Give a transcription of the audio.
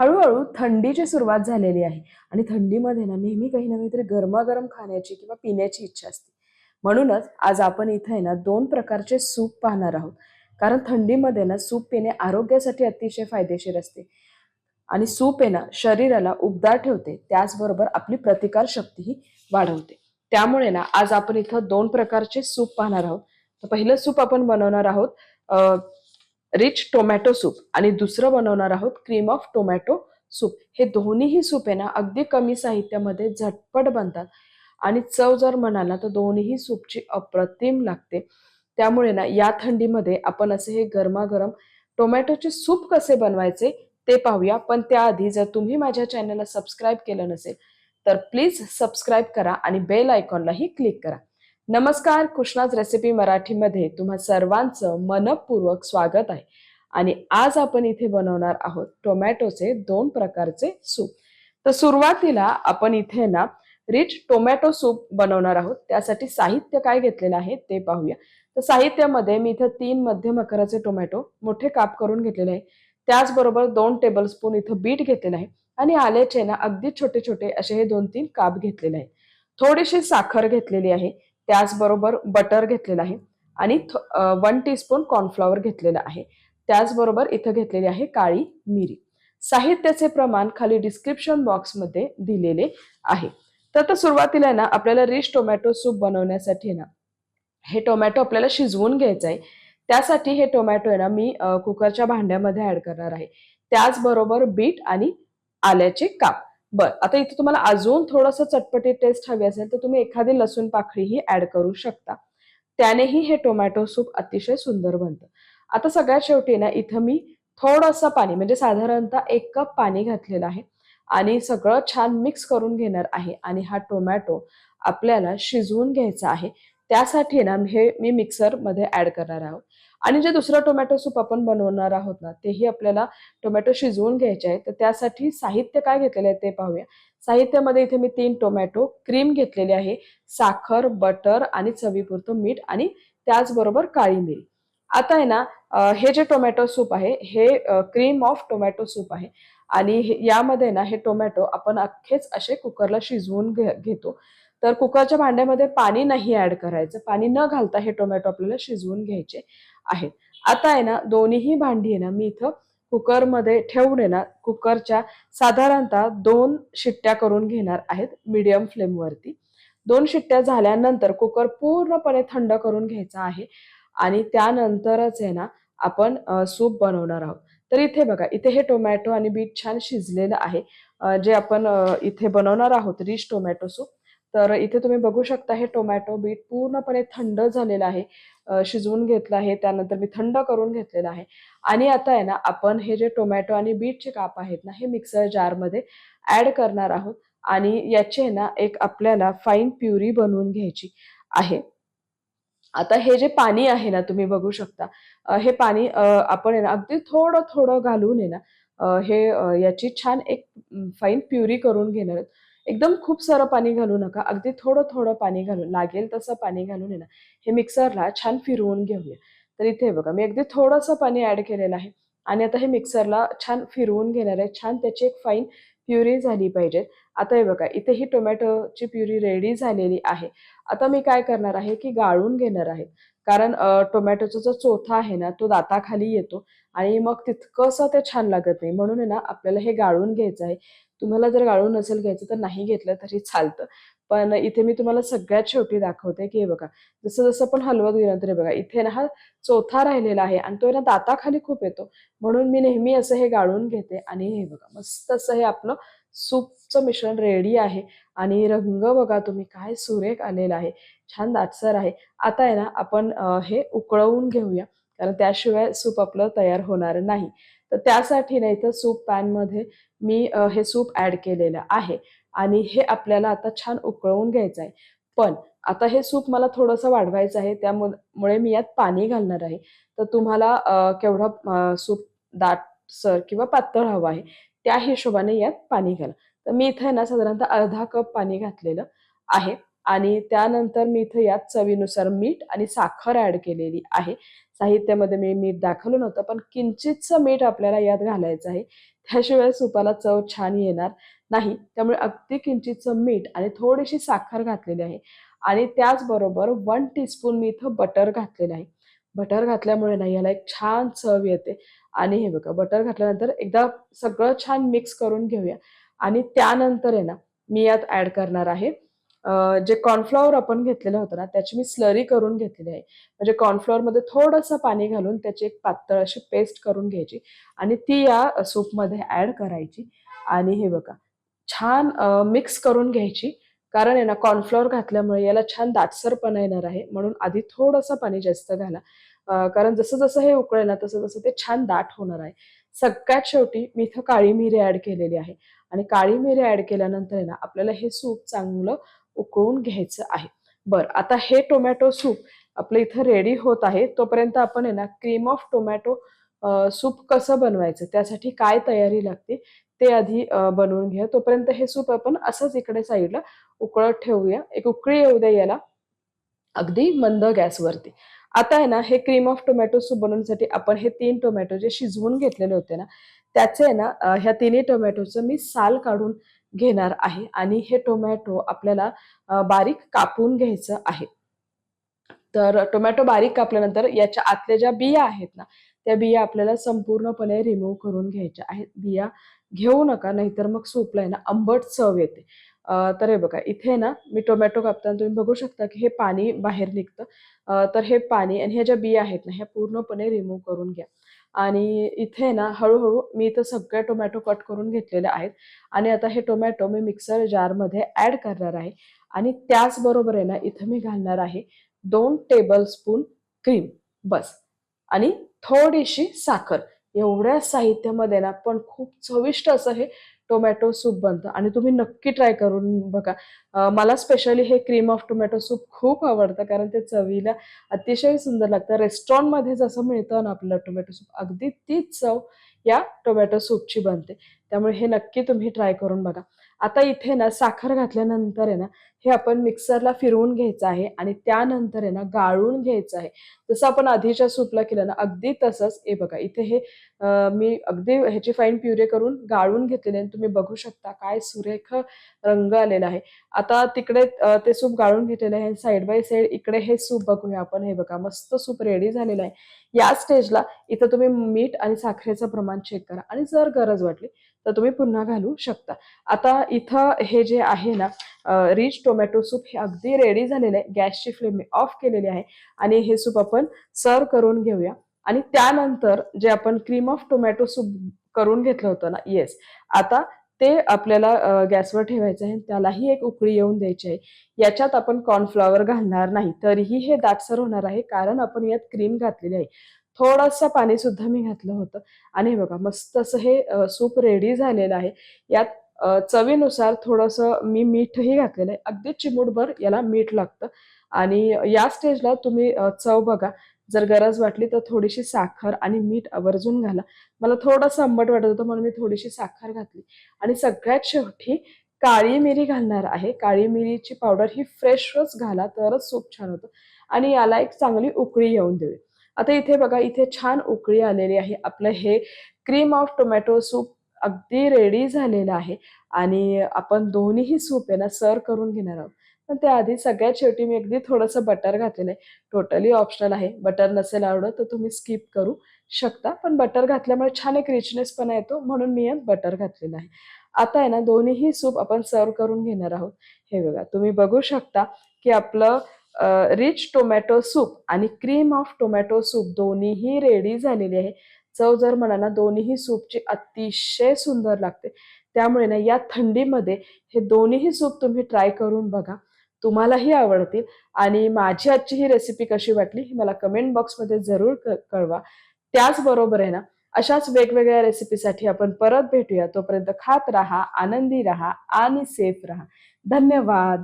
हळूहळू थंडीची सुरुवात झालेली आहे. आणि थंडीमध्ये ना नेहमी काही ना काहीतरी गरमागरम खाण्याची किंवा पिण्याची इच्छा असते. म्हणूनच आज आपण इथे आहे ना दोन प्रकारचे सूप पाहणार आहोत. कारण थंडीमध्ये ना सूप पिणे आरोग्यासाठी अतिशय फायदेशीर असते. आणि सूप आहे ना शरीराला उबदार ठेवते. त्याचबरोबर आपली प्रतिकार शक्तीही वाढवते. त्यामुळे ना आज आपण इथं दोन प्रकारचे सूप पाहणार आहोत. तर पहिलं सूप आपण बनवणार आहोत. रिच टोमॅटो सूप आणि दुसरं बनवणार आहोत क्रीम ऑफ टोमॅटो सूप हे दोन्हीही सूप आहे ना अगदी कमी साहित्यामध्ये झटपट बनतात. आणि चव जर म्हणाला तर दोन्हीही सूपची अप्रतिम लागते. त्यामुळे ना या थंडीमध्ये आपण असे हे गरमागरम टोमॅटोचे सूप कसे बनवायचे ते पाहूया. पण त्याआधी जर तुम्ही माझ्या चॅनलला सबस्क्राईब केलं नसेल तर प्लीज सबस्क्राईब करा आणि बेल आयकॉनलाही क्लिक करा. नमस्कार कृष्णाज रेसिपी मराठीमध्ये तुम्हा सर्वांचं मनपूर्वक स्वागत आहे. आणि आज आपण इथे बनवणार आहोत टोमॅटोचे दोन प्रकारचे सूप. तर सुरुवातीला आपण इथे ना रिच टोमॅटो सूप बनवणार आहोत. त्यासाठी साहित्य काय घेतलेलं आहे ते पाहूया. तर साहित्यामध्ये मी इथं तीन मध्यम आकाराचे टोमॅटो मोठे काप करून घेतलेले आहे. त्याचबरोबर दोन टेबलस्पून इथं बीट घेतलेलं आहे. आणि आल्याचे ना अगदी छोटे छोटे असे हे दोन तीन काप घेतलेले आहेत थोडीशी साखर घेतलेली आहे. त्याचबरोबर बटर घेतलेलं आहे आणि वन टीस्पून कॉर्नफ्लॉवर घेतलेलं आहे. त्याचबरोबर इथं घेतलेली आहे काळी मिरी. साहित्याचे प्रमाण खाली डिस्क्रिप्शन बॉक्समध्ये दिलेले आहे. तर आता सुरुवातीला ना आपल्याला रिच टोमॅटो सूप बनवण्यासाठी ना हे टोमॅटो आपल्याला शिजवून घ्यायचं आहे त्यासाठी हे टोमॅटो आहे ना मी कुकरच्या भांड्यामध्ये ऍड करणार आहे. त्याचबरोबर बीट आणि आल्याचे काप. बर आता इथे तुम्हाला अजून थोडंसं चटपटी टेस्ट हवी असेल तर तुम्ही एखादी लसूण पाखळीही ऍड करू शकता. त्यानेही हे टोमॅटो सूप अतिशय सुंदर बनतं. आता सगळ्यात शेवटी ना इथं मी थोडंसं पाणी म्हणजे साधारणतः एक कप पाणी घातलेलं आहे आणि सगळं छान मिक्स करून घेणार आहे आणि हा टोमॅटो आपल्याला शिजवून घ्यायचा आहे. त्यासाठी ना हे मी मिक्सरमध्ये ऍड करणार आहोत. आणि जे दुसरं टोमॅटो सूप आपण बनवणार आहोत ना तेही आपल्याला टोमॅटो शिजवून घ्यायचे आहे तर त्यासाठी साहित्य काय घेतलेलं आहे ते पाहूया. साहित्यामध्ये इथे मी तीन टोमॅटो क्रीम घेतलेली आहे. साखर बटर आणि चवीपुरतं मीठ आणि त्याचबरोबर काळी मिरी. आता आहे ना हे जे टोमॅटो सूप आहे हे क्रीम ऑफ टोमॅटो सूप आहे. आणि यामध्ये ना हे टोमॅटो आपण अख्खेच असे कुकरला शिजवून घेतो. तर कुकरच्या भांड्यामध्ये पाणी नाही ऍड करायचं. पाणी न घालता हे टोमॅटो आपल्याला शिजवून घ्यायचे आहेत. आता आहे ना दोन्हीही भांडी आहे ना मी इथं कुकरमध्ये ठेवून आहे ना कुकरच्या साधारणतः दोन शिट्ट्या करून घेणार आहेत मीडियम फ्लेमवरती दोन शिट्ट्या झाल्यानंतर कुकर पूर्णपणे थंड करून घ्यायचा आहे आणि त्यानंतरच आहे ना आपण सूप बनवणार आहोत. तर इथे बघा इथे हे टोमॅटो आणि बीट छान शिजलेलं आहे. जे आपण इथे बनवणार आहोत रिच टोमॅटो सूप तर इथे तुम्ही बघू शकता हे टोमॅटो बीट पूर्णपणे थंड झालेलं आहे. शिजवून घेतलं आहे त्यानंतर मी थंड करून घेतलेलं आहे. आणि आता आहे ना आपण हे जे टोमॅटो आणि बीटचे काप आहेत ना हे मिक्सर जारमध्ये ऍड करणार आहोत. आणि याचे ना एक आपल्याला फाईन प्युरी बनवून घ्यायची आहे. आता हे जे पाणी आहे ना तुम्ही बघू शकता. हे पाणी आपण आहे ना अगदी थोडं थोडं घालून आहे ना हे याची छान एक फाईन प्युरी करून घेणार एकदम खूप सारं पाणी घालू नका. अगदी थोडं थोडं पाणी घालून लागेल तसं पाणी घालून आहे ना हे मिक्सरला छान फिरवून घेऊया. तर इथे बघा मी अगदी थोडंसं पाणी ॲड केलेलं आहे. आणि आता हे मिक्सरला छान फिरवून घेणार आहे. छान त्याची एक फाईन प्युरी झाली पाहिजे. आता हे बघा इथे ही टोमॅटोची प्युरी रेडी झालेली आहे. आता मी काय करणार आहे की गाळून घेणार आहे. कारण टोमॅटोचा जो चोथा आहे ना तो दाताखाली येतो. आणि मग तितकंसं ते छान लागत नाही. म्हणून आहे ना आपल्याला हे गाळून घ्यायचं आहे. तुम्हाला जर गाळून नसेल घ्यायचं तर नाही घेतलं तरी चालतं. पण इथे मी तुम्हाला सगळ्यात शेवटी दाखवते की हे बघा जसं जसं पण हलवत गेलं तरी बघा इथे ना हा चौथा राहिलेला आहे आणि तो ना दाताखाली खूप येतो. म्हणून मी नेहमी असं हे गाळून घेते आणि हे बघा मस्त असं हे आपलं सूपचं मिश्रण रेडी आहे आणि रंग बघा तुम्ही काय सुरेख आलेला आहे. छान दाटसर आहे. आता आहे ना आपण हे उकळवून घेऊया. कारण त्याशिवाय सूप आपलं तयार होणार नाही. तर त्यासाठी नाही तर सूप पॅनमध्ये मी हे सूप ॲड केलेलं आहे. आणि हे आपल्याला आता छान उकळवून घ्यायचं आहे. पण आता हे सूप मला थोडंसं वाढवायचं आहे त्यामुळे मी यात पाणी घालणार आहे. तर तुम्हाला केवढा सूप दाटसर किंवा पातळ हवं आहे त्या हिशोबाने यात पाणी घाला. तर मी इथे ना साधारणतः अर्धा कप पाणी घातलेलं आहे. आणि त्यानंतर मी इथं यात चवीनुसार मीठ आणि साखर ऍड केलेली आहे. साहित्यामध्ये मी मीठ दाखवलं नव्हतं पण किंचितचं मीठ आपल्याला यात घालायचं आहे. त्याशिवाय सुपाला चव छान येणार नाही. त्यामुळे अगदी किंचितचं मीठ आणि थोडीशी साखर घातलेली आहे. आणि त्याचबरोबर वन टीस्पून मी इथं बटर घातलेलं आहे. बटर घातल्यामुळे ना याला एक छान चव येते. आणि हे बघा बटर घातल्यानंतर एकदा सगळं छान मिक्स करून घेऊया. आणि त्यानंतर आहे ना मी यात ऍड करणार आहे. जे कॉर्नफ्लॉवर आपण घेतलेलं होतं ना त्याची मी स्लरी करून घेतलेली आहे. म्हणजे कॉर्नफ्लॉवरमध्ये थोडंसं पाणी घालून त्याची एक पातळ अशी पेस्ट करून घ्यायची आणि ती या सूपमध्ये ॲड करायची. आणि हे बघा छान मिक्स करून घ्यायची. कारण आहे ना कॉर्नफ्लॉवर घातल्यामुळे याला छान दाटसरपणा येणार आहे. म्हणून आधी थोडंसं पाणी जास्त घाला. कारण जसं जसं हे उकळेल ना तसं तसं ते छान दाट होणार आहे. सगळ्यात शेवटी मी इथं काळी मिरी ऍड केलेली आहे. आणि काळी मिरी ॲड केल्यानंतर आहे ना आपल्याला हे सूप चांगलं उकळून घ्यायचं आहे. बरं आता हे टोमॅटो सूप आपलं इथं रेडी होत आहे. तोपर्यंत आपण आहे ना क्रीम ऑफ टोमॅटो सूप कसं बनवायचं? त्यासाठी काय तयारी लागते? ते आधी बनवून घ्या. तोपर्यंत हे सूप आपण असंच इकडे साईडला उकळत ठेवूया. एक उकळी येऊ द्या याला. अगदी मंद गॅसवरती. आता आहे ना हे क्रीम ऑफ टोमॅटो सूप बनवण्यासाठी आपण हे तीन टोमॅटो जे शिजवून घेतलेले होते ना त्याचे आहे ना ह्या तिन्ही टोमॅटोचं मी साल काढून घेणार आहे. आणि हे टोमॅटो आपल्याला बारीक कापून घ्यायचं आहे. तर टोमॅटो बारीक कापल्यानंतर याच्या आतल्या ज्या बिया आहेत ना त्या बिया आपल्याला संपूर्णपणे रिमूव्ह करून घ्यायच्या आहेत. बिया घेऊ नका नाहीतर मग सूपला आहे ना आंबट चव येते. तर हे बघा इथे ना मी टोमॅटो कापताना तुम्ही बघू शकता की हे पाणी बाहेर निघतं. तर हे पाणी आणि ह्या ज्या बिया आहेत ना ह्या पूर्णपणे रिमूव्ह करून घ्या. आणि इथे ना हळूहळू मी इथं सगळे टोमॅटो कट करून घेतलेले आहेत. आणि आता हे टोमॅटो मी मिक्सर जारमध्ये ॲड करणार आहे. आणि त्याचबरोबर आहे ना इथं मी घालणार आहे दोन टेबल स्पून क्रीम बस. आणि थोडीशी साखर. एवढ्या साहित्यामध्ये ना पण खूप चविष्ट असं हे टोमॅटो सूप बनतं. आणि तुम्ही नक्की ट्राय करून बघा. मला स्पेशली हे क्रीम ऑफ टोमॅटो सूप खूप आवडतं कारण ते चवीला अतिशय सुंदर लागतं. रेस्टॉरंटमध्ये जसं मिळतं ना आपलं टोमॅटो सूप अगदी तीच चव या टोमॅटो सूपची बनते. त्यामुळे हे नक्की तुम्ही ट्राय करून बघा. आता इथे ना साखर घातल्यानंतर आहे ना हे आपण मिक्सरला फिरवून घ्यायचं आहे आणि त्यानंतर आहे ना गाळून घ्यायचं आहे. जसं आपण आधीच्या सूपला केलं ना अगदी तसंच हे बघा इथे हे मी अगदी ह्याची फाईन प्युरे करून गाळून घेतलेले आणि तुम्ही बघू शकता काय सुरेख रंग आलेला आहे. आता तिकडे ते सूप गाळून घेतलेलं आहे साईड बाय साईड इकडे हे सूप बघूया आपण. हे बघा मस्त सूप रेडी झालेलं आहे. या स्टेजला इथं तुम्ही मीठ आणि साखरेचं प्रमाण चेक करा. आणि जर गरज वाटली तर तुम्ही पुन्हा घालू शकता. आता इथं हे जे आहे ना रिच टोमॅटो सूप हे अगदी रेडी झालेलं आहे. गॅसची फ्लेम मी ऑफ केलेली आहे. आणि हे सूप आपण सर्व करून घेऊया. आणि त्यानंतर जे आपण क्रीम ऑफ टोमॅटो सूप करून घेतलं होतं ना येस आता ते आपल्याला गॅसवर ठेवायचं आहे. त्यालाही एक उकळी येऊन द्यायची आहे. याच्यात आपण कॉर्नफ्लॉवर घालणार नाही. तरीही हे दाटसर होणार आहे. कारण आपण यात क्रीम घातलेली आहे. थोडंसं पाणी सुद्धा मी घातलं होतं. आणि हे बघा मस्त असं हे सूप रेडी झालेलं आहे. यात चवीनुसार थोडंसं मी मीठही घातलेलं आहे. अगदी चिमूटभर याला मीठ लागतं. आणि या स्टेजला तुम्ही चव बघा. जर गरज वाटली तर थोडीशी साखर आणि मीठ आवर्जून घाला. मला थोडंसं आंबट वाटत होतं म्हणून मी थोडीशी साखर घातली. आणि सगळ्यात शेवटी काळी मिरी घालणार आहे. काळी मिरीची पावडर ही फ्रेशच घाला तरच सूप छान होतं. आणि याला एक चांगली उकळी येऊन देऊ आता इथे बघा इथे छान उकळी आलेली आहे. आपलं हे क्रीम ऑफ टोमॅटो सूप अगदी रेडी झालेलं आहे. आणि आपण दोन्हीही सूप आहे ना सर्व करून घेणार आहोत. पण त्याआधी सगळ्यात शेवटी मी अगदी थोडंसं बटर घातलेलं आहे. टोटली ऑप्शनल आहे. बटर नसेल आवडत तर तुम्ही स्किप करू शकता. पण बटर घातल्यामुळे छान एक रिचनेस पण येतो. म्हणून मी यात बटर घातलेलं आहे. आता आहे ना दोन्हीही सूप आपण सर्व करून घेणार आहोत. हे बघा तुम्ही बघू शकता की आपलं रिच टोमॅटो सूप आणि क्रीम ऑफ टोमॅटो सूप दोन्हीही रेडी झालेली आहे. चव जर म्हणा ना दोन्हीही सूपची अतिशय सुंदर लागते. त्यामुळे ना या थंडीमध्ये हे दोन्हीही सूप तुम्ही ट्राय करून बघा. तुम्हालाही आवडतील. आणि माझी आजची ही रेसिपी कशी वाटली ही मला कमेंट बॉक्समध्ये जरूर कळवा. त्याचबरोबर आहे ना अशाच वेगवेगळ्या रेसिपीसाठी आपण परत भेटूया. तोपर्यंत खात राहा आनंदी राहा आणि सेफ राहा. धन्यवाद!